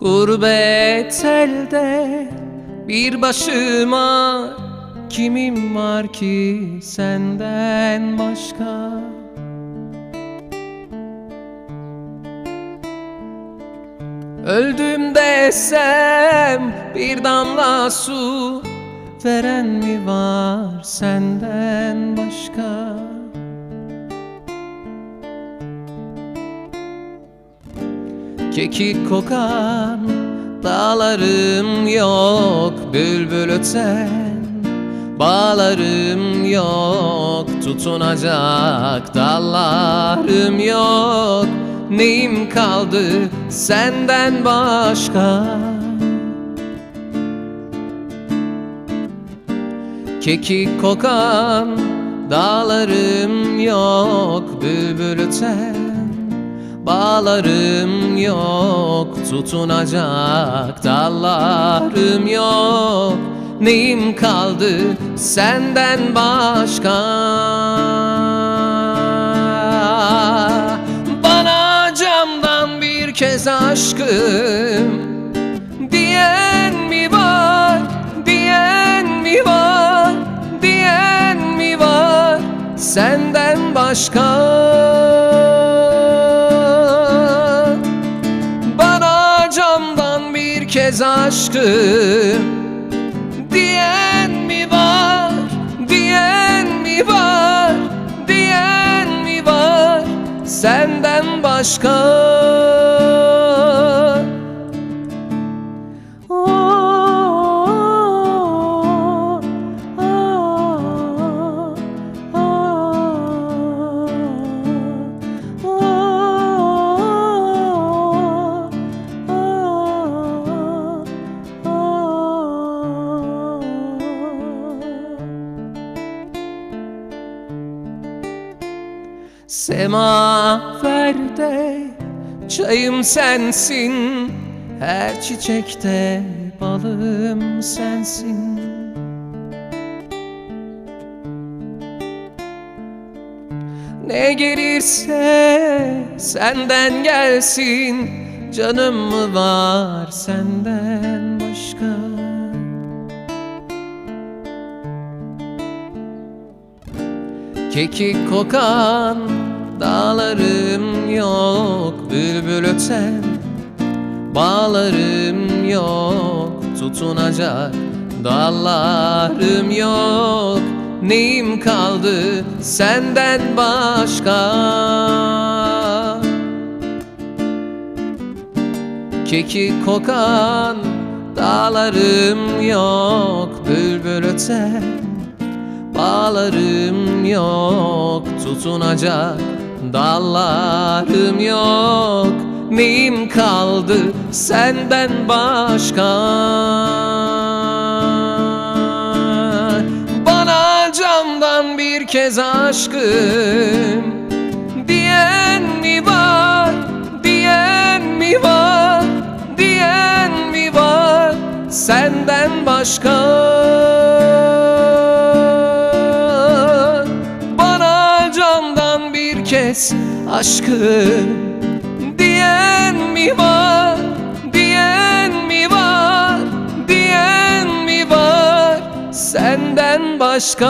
Gurbet elde bir başıma Kimim var ki senden başka? Öldüm desem bir damla su Veren mi var senden başka Kekik kokan dağlarım yok Bülbül öten. Bağlarım yok Tutunacak dallarım yok. Neyim kaldı senden başka? Kekik kokan dağlarım yok Bülbül öten Bağlarım yok Tutunacak dallarım yok. Neyim kaldı senden başka? Bana camdan bir kez aşkım Diyen mi var, diyen mi var, diyen mi var? Senden başka bir kez aşkım Diyen mi var, diyen mi var, diyen mi var? Senden başka Semaverde çayım sensin Her çiçekte balım sensin. Ne gelirse senden gelsin Canım mı var senden başka Kekik kokan dağlarım yok Bülbül öten bağlarım yok. Tutunacak dallarım yok. Neyim kaldı senden başka? Kekik kokan dağlarım yok Bülbül öten Bağlarım yok tutunacak dallarım yok. Neyim kaldı senden başka? Bana camdan bir kez aşkım Diyen mi var, diyen mi var, diyen mi var Senden başka kez aşkım Diyen mi var, diyen mi var, diyen mi var? Senden başka